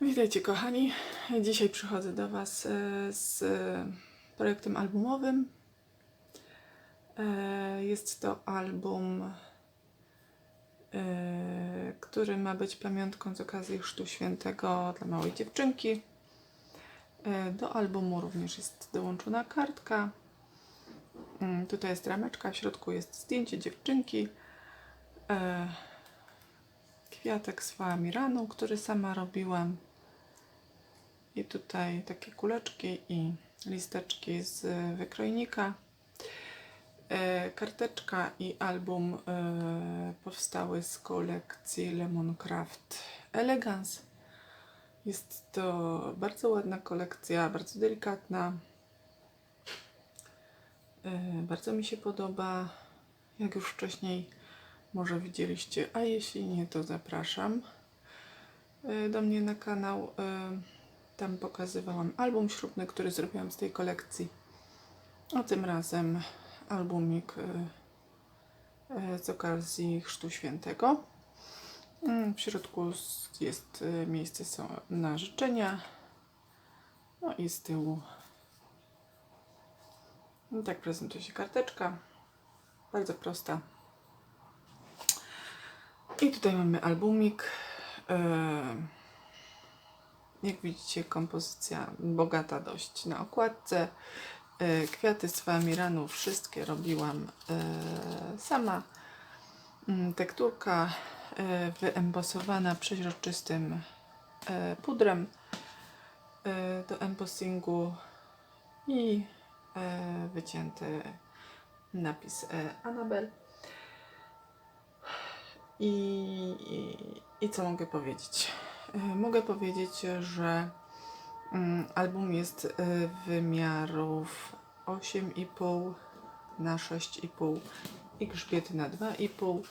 Witajcie kochani. Dzisiaj przychodzę do Was e, z e, projektem albumowym. E, Jest to album, który ma być pamiątką z okazji Chrztu Świętego dla małej dziewczynki. Do albumu również jest dołączona kartka. Mm, Tutaj jest rameczka, w środku jest zdjęcie dziewczynki. Kwiatek z faamiraną, który sama robiłam. I tutaj takie kuleczki i listeczki z wykrojnika. E, Karteczka i album e, powstały z kolekcji Lemoncraft Elegance. Jest to bardzo ładna kolekcja, bardzo delikatna. E, Bardzo mi się podoba. Jak już wcześniej może widzieliście, a jeśli nie, to zapraszam e, do mnie na kanał. E, Tam pokazywałam album ślubny, który zrobiłam z tej kolekcji. A tym razem albumik e, z okazji Chrztu Świętego. W środku jest miejsce na życzenia. No i z tyłu no tak prezentuje się karteczka. Bardzo prosta. I tutaj mamy albumik. E, Jak widzicie, kompozycja bogata dość na okładce. E, Kwiaty z Famiranu wszystkie robiłam e, sama. Mm, Tekturka wyembosowana przeźroczystym pudrem do embossingu i wycięty napis Anabel. I, i, I co mogę powiedzieć? E, Mogę powiedzieć, że mm, album jest e, wymiarów 8,5 na 6,5 i grzbiety na 2,5.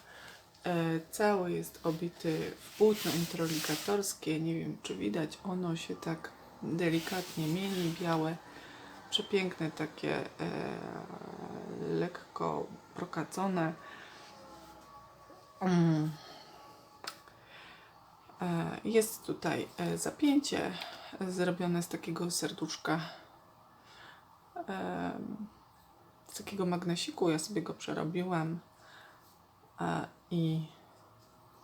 E, Cały jest obity w płótno introligatorskie. Nie wiem, czy widać. Ono się tak delikatnie mieni, białe. Przepiękne, takie e, lekko prokacone. E, Jest tutaj e, zapięcie e, zrobione z takiego serduszka, z takiego magnesiku. Ja sobie go przerobiłam i,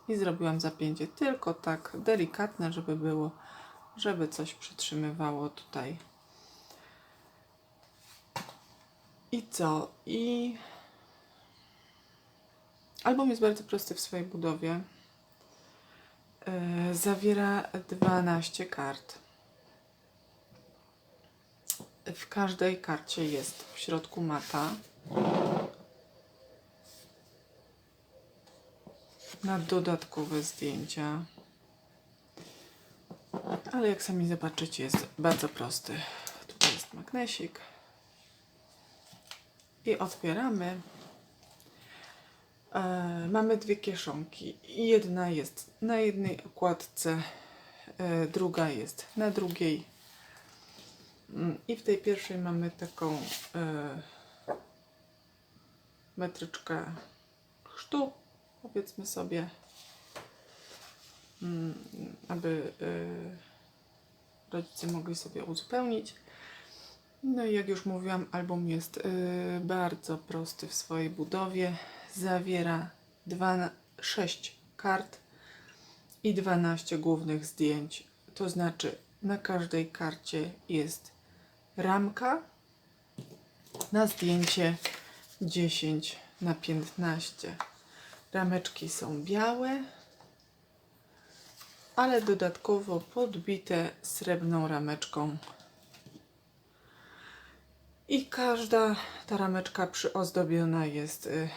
i zrobiłam zapięcie tylko tak delikatne, żeby było, żeby coś przytrzymywało tutaj. I co? I album jest bardzo prosty w swojej budowie. E, Zawiera 12 kart. W każdej karcie jest w środku mata. Na dodatkowe zdjęcia. Ale jak sami zobaczycie, jest bardzo prosty. Tutaj jest magnesik. I otwieramy. E, mamy dwie kieszonki. Jedna jest na jednej okładce, e, druga jest na drugiej. Mm, I w tej pierwszej mamy taką e, metryczkę chrztu, powiedzmy sobie, mm, aby e, rodzice mogli sobie uzupełnić. No i jak już mówiłam, album jest y, bardzo prosty w swojej budowie. Zawiera dwa, 6 kart i 12 głównych zdjęć. To znaczy, na każdej karcie jest ramka, na zdjęcie 10 na 15. Rameczki są białe, ale dodatkowo podbite srebrną rameczką i każda ta rameczka przyozdobiona jest y,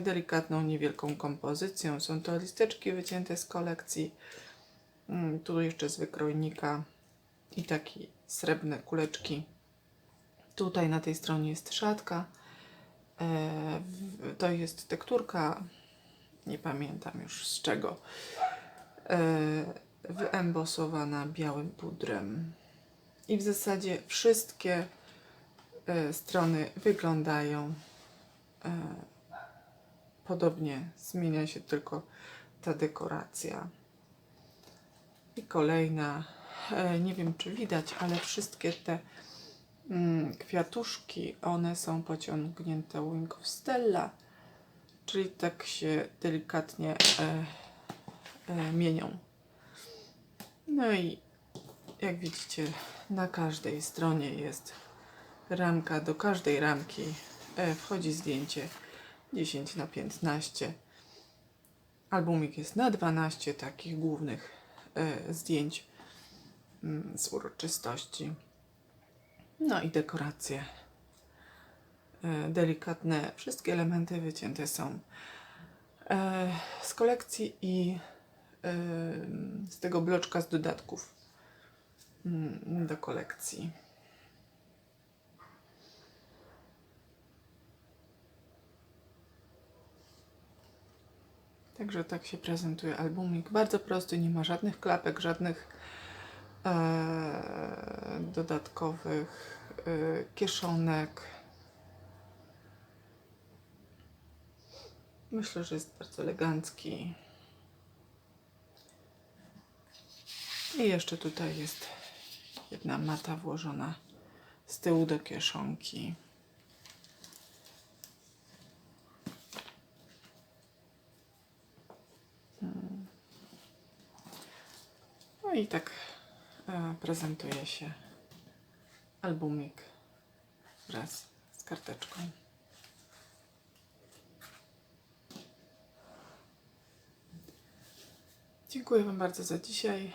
delikatną, niewielką kompozycją. Są to listeczki wycięte z kolekcji. Mm, Tu jeszcze z wykrojnika i takie srebrne kuleczki. Tutaj na tej stronie jest szatka. E, To jest tekturka, nie pamiętam już z czego. E, Wyembosowana białym pudrem. I w zasadzie wszystkie e, strony wyglądają e, podobnie. Zmienia się tylko ta dekoracja. I kolejna, e, nie wiem czy widać, ale wszystkie te mm, kwiatuszki, one są pociągnięte Wing of Stella, czyli tak się delikatnie e, e, mienią. No i jak widzicie, na każdej stronie jest ramka. Do każdej ramki e, wchodzi zdjęcie 10 na 15. Albumik jest na 12 takich głównych e, zdjęć mm, z uroczystości. No i dekoracje e, delikatne. Wszystkie elementy wycięte są e, z kolekcji i e, z tego bloczka z dodatków mm, do kolekcji. Także tak się prezentuje albumik. Bardzo prosty, nie ma żadnych klapek, żadnych e, dodatkowych e, kieszonek. Myślę, że jest bardzo elegancki. I jeszcze tutaj jest jedna mata włożona z tyłu do kieszonki. I tak e, prezentuje się albumik wraz z karteczką. Dziękuję Wam bardzo za dzisiaj.